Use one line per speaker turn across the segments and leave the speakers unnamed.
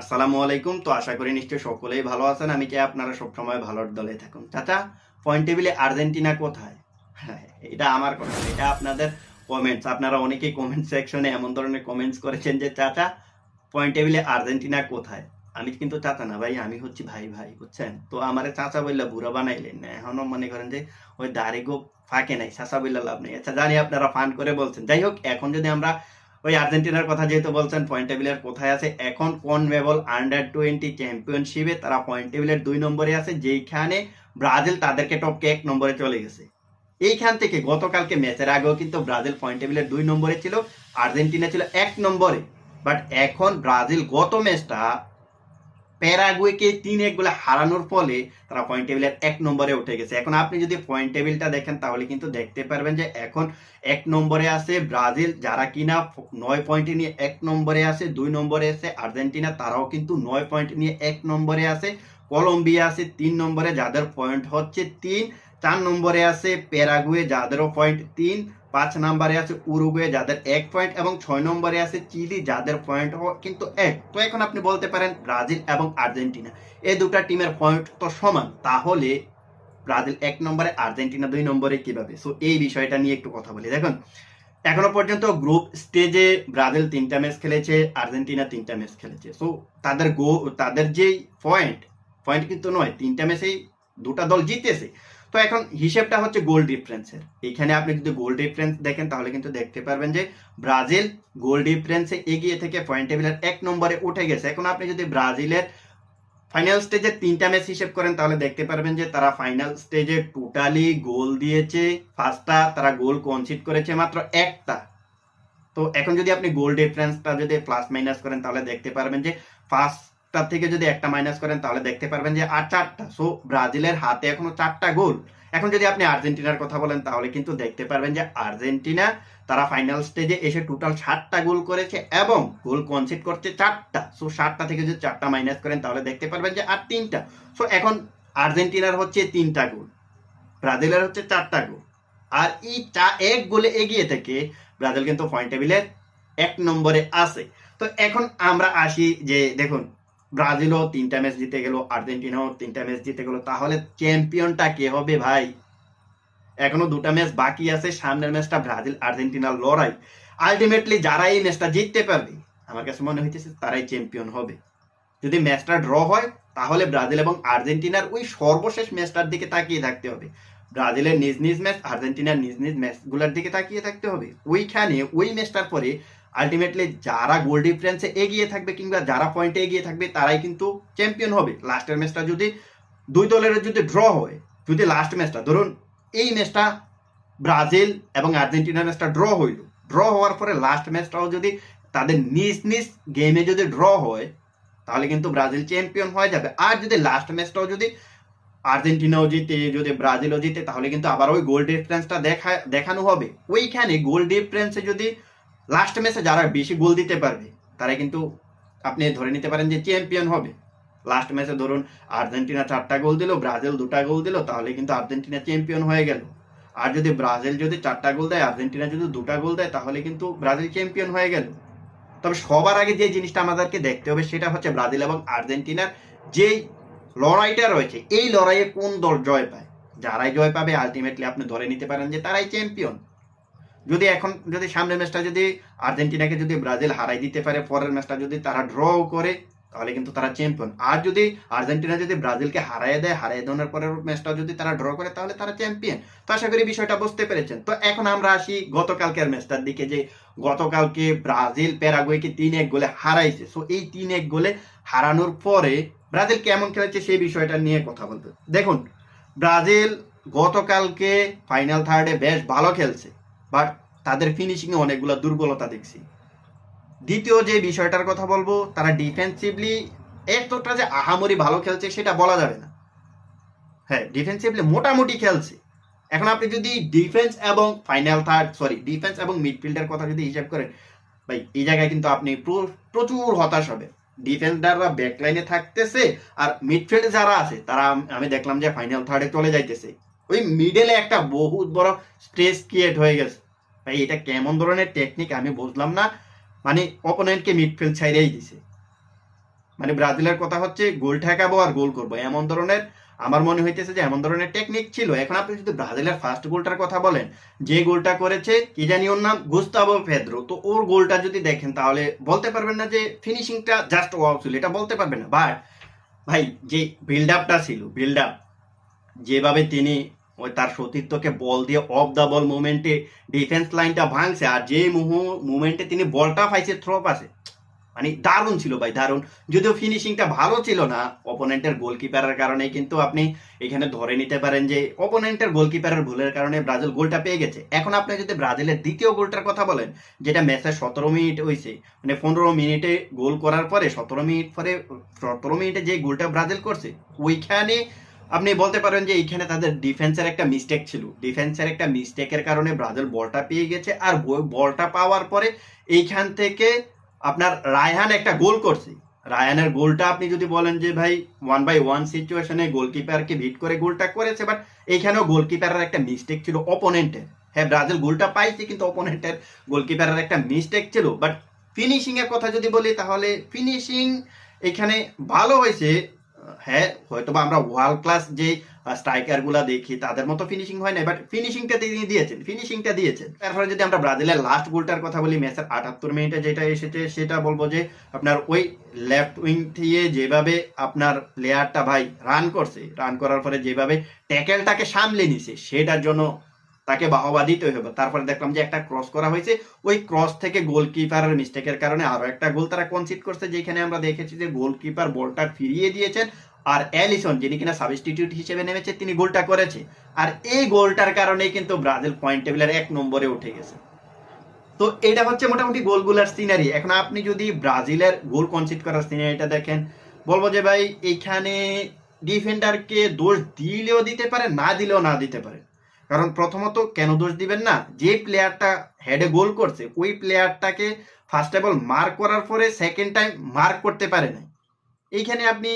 আসসালামু আলাইকুম। তো আশা করি নিশ্চয়ই সকলেই ভালো আছেন। আমি চাই আপনারা সবসময় ভালোর দলে থাকুন। চাচা পয়েন্ট টেবিলে আর্জেন্টিনা কোথায়? হ্যাঁ, এটা আমার কথা। এটা আপনাদের কমেন্টস আপনারা অনেকেই কমেন্ট সেকশনে এমন ধরনের কমেন্টস করেছেন যে চাচা পয়েন্ট টেবিলে আর্জেন্টিনা কোথায়? আমি কিন্তু চাচা না ভাই আমি হচ্ছি ভাই ভাই বুঝছেন? তো আমারে চাচা বললে বুড়া বানাইলেন। না এখনও মনে করেন যে ওই দাড়ি গো ফাঁকে নাই চাচা বললে লাভ নেই। আচ্ছা জানি আপনারা ফান করে বলছেন। যাই হোক এখন যদি আমরা ওই আর্জেন্টিনার কথা যেহেতু বলছেন পয়েন্ট টেবিলের কোথায় আছে? এখন কোন মেবল আন্ডার টোয়েন্টি চ্যাম্পিয়নশিপে তারা পয়েন্ট টেবিলের দুই নম্বরে আছে, যেইখানে ব্রাজিল তাদেরকে টপকে এক নম্বরে চলে গেছে। এইখান থেকে গতকালকে ম্যাচের আগেও কিন্তু ব্রাজিল পয়েন্ট টেবিলের দুই নম্বরে ছিল, আর্জেন্টিনা ছিল এক নম্বরে। বাট এখন ব্রাজিল গত ম্যাচটা প্যারাগুয়েকে তিন এক গোলে হারানোর ফলে তারা পয়েন্ট টেবিলের এক নম্বরে উঠে গেছে। এখন আপনি যদি পয়েন্ট টেবিলটা দেখেন, তাহলে কিন্তু দেখতে পারবেন যে এখন এক নম্বরে আছে ব্রাজিল, যারা কিনা নয় পয়েন্ট নিয়ে এক নম্বরে আছে, দুই নম্বরে আছে আর্জেন্টিনা, তারাও কিন্তু নয় পয়েন্ট নিয়ে এক নম্বরে আছে। কলম্বিয়া আছে তিন নম্বরে, যাদের পয়েন্ট হচ্ছে তিন। চার নম্বরে আছে প্যারাগুয়ে, যাদেরও পয়েন্ট তিন। পাঁচ নম্বরে আছে উরুগুয়ে যাদের এক পয়েন্ট এবং ছয় নম্বরে আছে চিলি যাদের পয়েন্ট কিন্তু এক। তো এখন আপনি বলতে পারেন ব্রাজিল এবং আর্জেন্টিনা। এই দুটা টিমের পয়েন্ট তো সমান। তাহলে ব্রাজিল এক নম্বরে, আর্জেন্টিনা দুই নম্বরে কীভাবে? সো এই বিষয়টা নিয়ে একটু কথা বলি। দেখুন, এখনও পর্যন্ত গ্রুপ স্টেজে ব্রাজিল তিনটা ম্যাচ খেলেছে, আর্জেন্টিনা তিনটা ম্যাচ খেলেছে। সো তাদের গো তাদের যেই পয়েন্ট পয়েন্ট কিন্তু নয়, তিনটা ম্যাচেই দুটা দল জিতেছে। তো এখন হিসেবটা হচ্ছে গোল ডিফারেন্সের এখানে আপনি যদি গোল ডিফারেন্স দেখেন, তাহলে কিন্তু দেখতে পারবেন যে ব্রাজিল গোল ডিফারেন্সে এগিয়ে থেকে পয়েন্ট টেবিলের এক নম্বরে উঠে গেছে। এখন আপনি যদি ব্রাজিলের ফাইনাল স্টেজে তিনটা ম্যাচ হিসেব করেন, তাহলে দেখতে পারবেন যে তারা ফাইনাল স্টেজে টোটালি গোল দিয়েছে। ফার্স্টটা তারা গোল কনসিড করেছে মাত্র একটা। তো এখন যদি আপনি গোল ডিফারেন্সটা যদি প্লাস মাইনাস করেন, তাহলে দেখতে পারবেন যে ফার্স্টটা থেকে যদি একটা মাইনাস করেন, তাহলে দেখতে পারবেন যে আর চারটা। সো ব্রাজিলের হাতে এখনও চারটা গোল। এখন যদি আপনি আর্জেন্টিনার কথা বলেন, তাহলে কিন্তু দেখতে পারবেন যে আর্জেন্টিনা তারা ফাইনাল স্টেজে এসে টোটাল ষাটটা গোল করেছে এবং গোল কনসিড করছে চারটা। সো ষাটটা থেকে যদি চারটা মাইনাস করেন, তাহলে দেখতে পারবেন যে আর তিনটা। সো এখন আর্জেন্টিনার হচ্ছে তিনটা গোল, ব্রাজিলের হচ্ছে চারটা গোল। আর এই চা, এক গোলে এগিয়ে থেকে ব্রাজিল কিন্তু পয়েন্ট টেবিলের এক নম্বরে আছে। তো এখন আমরা আসি যে, দেখুন ব্রাজিলও তিনটা ম্যাচ জিতে গেল, আর্জেন্টিনাও তিনটা ম্যাচ জিতে গেল। তাহলে চ্যাম্পিয়নটা কে হবে ভাই? এখনও দুটা ম্যাচ বাকি আছে, সামনের ম্যাচটা ব্রাজিল, আর্জেন্টিনার লড়াই। আলটিমেটলি যারা এই ম্যাচটা জিততে পারবে, আমার কাছে মনে হইতেছে তারাই চ্যাম্পিয়ন হবে। যদি ম্যাচটা ড্র হয়, তাহলে ব্রাজিল এবং আর্জেন্টিনার ওই সর্বশেষ ম্যাচটার দিকে তাকিয়ে থাকতে হবে। ব্রাজিলের নিজ নিজ ম্যাচ আর্জেন্টিনার নিজ নিজ ম্যাচগুলোর দিকে তাকিয়ে থাকতে হবে। ওইখানে ওই ম্যাচটার পরে আলটিমেটলি যারা গোল ডিফারেন্সে এগিয়ে থাকবে কিংবা যারা পয়েন্টে এগিয়ে থাকবে, তারাই কিন্তু চ্যাম্পিয়ন হবে। লাস্টের ম্যাচটা যদি দুই দলের যদি ড্র হয়, যদি লাস্ট ম্যাচটা ধরুন এই ম্যাচটা ব্রাজিল এবং আর্জেন্টিনার ম্যাচটা ড্র হইল। ড্র হওয়ার পরে লাস্ট ম্যাচটাও যদি তাদের নিজ নিজ গেমে যদি ড্র হয়, তাহলে কিন্তু ব্রাজিল চ্যাম্পিয়ন হয়ে যাবে। আর যদি লাস্ট ম্যাচটাও যদি আর্জেন্টিনাও জিতে, যদি ব্রাজিলও জিতে, তাহলে কিন্তু আবার ওই গোল ডিফারেন্সটা দেখা, দেখানো হবে। ওইখানে গোল ডিফারেন্সে যদি লাস্ট ম্যাচে যারা বেশি গোল দিতে পারবে, তারা কিন্তু আপনি ধরে নিতে পারেন যে চ্যাম্পিয়ন হবে। লাস্ট ম্যাচে ধরুন আর্জেন্টিনা চারটা গোল দিল, ব্রাজিল দুটা গোল দিল, তাহলে কিন্তু আর্জেন্টিনা চ্যাম্পিয়ন হয়ে গেল। আর যদি ব্রাজিল যদি চারটা গোল দেয়, আর্জেন্টিনা যদি দুটা গোল দেয়, তাহলে কিন্তু ব্রাজিল চ্যাম্পিয়ন হয়ে গেল। তবে সবার আগে যে জিনিসটা আমাদেরকে দেখতে হবে, সেটা হচ্ছে ব্রাজিল এবং আর্জেন্টিনার যেই লড়াইটা রয়েছে, এই লড়াইয়ে কোন দল জয় পায়? যারাই জয় পাবে আলটিমেটলি আপনি ধরে নিতে পারেন যে তারাই চ্যাম্পিয়ন যদি এখন, যদি সামনের ম্যাচটা যদি আর্জেন্টিনাকে যদি ব্রাজিল হারাই দিতে পারে, পরের ম্যাচটা যদি তারা ড্র করে, তাহলে কিন্তু তারা চ্যাম্পিয়ন আর যদি আর্জেন্টিনা যদি ব্রাজিলকে হারাই দেয় হারাই দেওয়ার পরের ম্যাচটা যদি তারা ড্র করে, তাহলে তারা চ্যাম্পিয়ন তো আশা করি বিষয়টা বুঝতে পেরেছেন। তো এখন আমরা আসি গতকালকের ম্যাচটার দিকে, যে গতকালকে ব্রাজিল প্যারাগুয়েকে তিন এক গোলে হারাইছে। সো এই তিন এক গোলে হারানোর পরে ব্রাজিল কেমন খেলেছে সেই বিষয়টা নিয়ে কথা বলতে। দেখুন, ব্রাজিল গতকালকে ফাইনাল থার্ডে বেশ ভালো খেলছে। বাট তাদের ফিনিশিংয়ে অনেকগুলো দুর্বলতা দেখছি। দ্বিতীয় যে বিষয়টার কথা বলব, তারা ডিফেন্সিভলি এতটা যে আহামরি ভালো খেলছে সেটা বলা যাবে না। হ্যাঁ ডিফেন্সিভলি মোটামুটি খেলছে। এখন আপনি যদি ডিফেন্স এবং ফাইনাল থার্ড সরি ডিফেন্স এবং মিডফিল্ডের কথা যদি হিসাব করেন, ভাই, এই জায়গায় কিন্তু আপনি প্রচুর হতাশ হবে ডিফেন্ডাররা ব্যাকলাইনে থাকতেছে আর মিডফিল্ডে যারা আছে, তারা আমি দেখলাম যে ফাইনাল থার্ডে চলে যাইতেছে। ওই মিডলে একটা বহুত বড় স্ট্রেস ক্রিয়েট হয়ে গেছে। ভাই, এটা কেমন ধরনের টেকনিক আমি বুঝলাম না। মানে অপোনেন্টকে মিডফিল্ড ছাইড়েই দিছে। মানে ব্রাজিলের কথা হচ্ছে, গোল ঠেকাবো আর গোল করব। এমন ধরনের, আমার মনে হইতেছে যে এমন ধরনের টেকনিক ছিল। এখন আপনি যদি ব্রাজিলের ফার্স্ট গোলটার কথা বলেন, যে গোলটা করেছে, কি জানি ওর নাম, গুস্তাভো ফেদ্রো। তো ওর গোলটা যদি দেখেন, তাহলে বলতে পারবেন না যে ফিনিশিংটা জাস্ট ওয়াও ছিল। এটা বলতে পারবেন না। বাট ভাই, যে বিল্ড আপটা ছিল বিল্ড আপ যেভাবে তিনি ওই তার সতীর্থকে বল দিয়ে অফ দ্য বল মুভমেন্টে ডিফেন্স লাইনটা ভাঙছে। আর যে মুভমেন্টে তিনি বলটা পাইছে থ্রো পাশে মানে দারুণ ছিল ভাই, দারুণ। যদিও ফিনিশিংটা ভালো ছিল না অপোনেন্টের গোলকিপারের কারণে কিন্তু আপনি এখানে ধরে নিতে পারেন যে অপোনেন্টের গোলকিপারের ভুলের কারণে ব্রাজিল গোলটা পেয়ে গেছে। এখন আপনি যদি ব্রাজিলের দ্বিতীয় গোলটার কথা বলেন, যেটা ম্যাচের সতেরো মিনিট হয়েছে মানে পনেরো মিনিটে গোল করার পরে, সতেরো মিনিট পরে, সতেরো মিনিটে যে গোলটা ব্রাজিল করছে, ওইখানে আপনি বলতে পারেন যে এইখানে তাদের ডিফেন্সের একটা মিস্টেক ছিল। ডিফেন্সের একটা মিস্টেকের কারণে ব্রাজিল বলটা পেয়ে গেছে আর বলটা পাওয়ার পরে এইখান থেকে আপনার রায়হান একটা গোল করছে। রায়ানের গোলটা আপনি যদি বলেন যে ভাই ওয়ান বাই ওয়ান সিচুয়েশনে গোলকিপারকে ভিট করে গোলটা করেছে বাট এইখানেও গোলকিপারের একটা মিস্টেক ছিল অপোনেন্টের হ্যাঁ ব্রাজিল গোলটা পাইছে, কিন্তু অপোনেন্টের গোলকিপারের একটা মিস্টেক ছিল বাট ফিনিশিংয়ের কথা যদি বলি, তাহলে ফিনিশিং এখানে ভালো হয়েছে হ্যাঁ হয়তো বা আমরা ওয়ার্ল্ড ক্লাস যে দেখি, তাদের মতো ফিনিশিং হয় না ফিনিশিংটা তিনি দিয়েছেন ফিনিশিংটা দিয়েছেন। তারপরে যদি আমরা ব্রাজিলের লাস্ট গোলটার কথা বলি, ম্যাচের আটাত্তর মিনিটে যেটা এসেছে, সেটা বলব যে, আপনার ওই লেফট উইং দিয়ে যেভাবে আপনার প্লেয়ারটা ভাই রান করছে রান করার পরে যেভাবে ট্যাকেলটাকে সামলে নিছে, সেটার জন্য তাকে বাহবা দিতে হবে। তারপরে দেখলাম যে একটা ক্রস করা হয়েছে, ওই ক্রস থেকে গোলকিপারের মিস্টেকের কারণে আরও একটা গোল তারা কনসিড করছে, যেখানে আমরা দেখেছি যে গোলকিপার বলটা ফিরিয়ে দিয়েছেন আর অ্যালিসন যিনি কিনা সাবস্টিটিউট হিসেবে নেমেছে, তিনি গোলটা করেছে। আর এই গোলটার কারণেই কিন্তু ব্রাজিল পয়েন্ট টেবিলের এক নম্বরে উঠে গেছে। তো এটা হচ্ছে মোটামুটি গোলগুলার সিনারি এখন আপনি যদি ব্রাজিলের গোল কনসিড করার সিনারিটা দেখেন, বলব যে ভাই এখানে ডিফেন্ডারকে দোষ দিলেও দিতে পারে, না দিলেও না দিতে পারে। কারণ প্রথমত কেন দোষ দিবেন না? যে প্লেয়ারটা হেডে গোল করছে, ওই প্লেয়ারটাকে ফার্স্ট অফ অল মার্ক করার পরে সেকেন্ড টাইম মার্ক করতে পারে না এইখানে আপনি,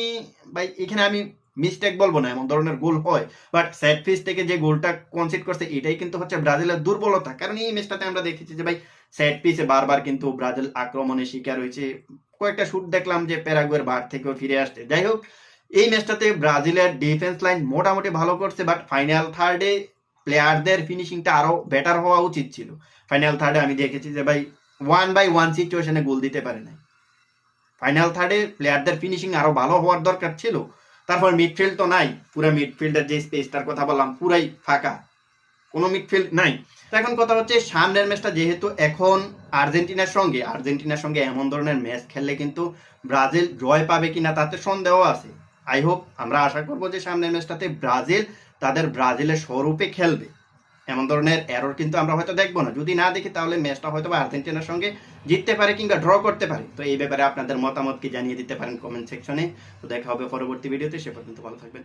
ভাই এখানে আমি মিস্টেক বলব না, এমন ধরনের গোল হয়। বাট সেট পিস থেকে যে গোলটা কনসিড করছে, এটাই কিন্তু হচ্ছে ব্রাজিলের দুর্বলতা। কারণ এই ম্যাচটাতে আমরা দেখেছি যে, ভাই সেট পিসে বারবার কিন্তু ব্রাজিল আক্রমণের শিকার হয়েছে। কয়েকটা শুট দেখলাম যে প্যারাগুয়ের বার থেকেও ফিরে আসছে। যাই হোক, এই ম্যাচটাতে ব্রাজিলের ডিফেন্স লাইন মোটামুটি ভালো করছে বাট ফাইনাল থার্ডে প্লেয়ারদের ফিনিশিংটা আরও বেটার হওয়া উচিত ছিল। ফাইনাল থার্ডে আমি দেখেছি যে, ভাই ওয়ান বাই ওয়ান সিচুয়েশনে গোল দিতে পারে নাই। ফাইনাল থার্ডে প্লেয়ারদের ফিনিশিং আরও ভালো হওয়ার দরকার ছিল। তারপর মিডফিল্ড তো নাই, পুরো মিডফিল্ডের যে স্পেসটার কথা বললাম, পুরাই ফাঁকা। কোনো মিডফিল্ড নাই। তো এখন কথা হচ্ছে, সামনের ম্যাচটা যেহেতু এখন আর্জেন্টিনার সঙ্গে আর্জেন্টিনার সঙ্গে এমন ধরনের ম্যাচ খেললে কিন্তু ব্রাজিল জয় পাবে কিনা তাতে সন্দেহ আছে। আই হোপ আমরা আশা করব যে সামনের ম্যাচটাতে ব্রাজিল তাদের ব্রাজিলের স্বরূপে খেলবে। এমন ধরনের এরর কিন্তু আমরা হয়তো দেখব না। যদি না দেখি, তাহলে ম্যাচটা হয়তো আর্জেন্টিনার সঙ্গে জিততে পারে কিংবা ড্র করতে পারে। তো এই ব্যাপারে আপনাদের মতামত কি জানিয়ে দিতে পারেন কমেন্ট সেকশনে তো দেখা হবে পরবর্তী ভিডিওতে সে পর্যন্ত ভালো থাকবেন।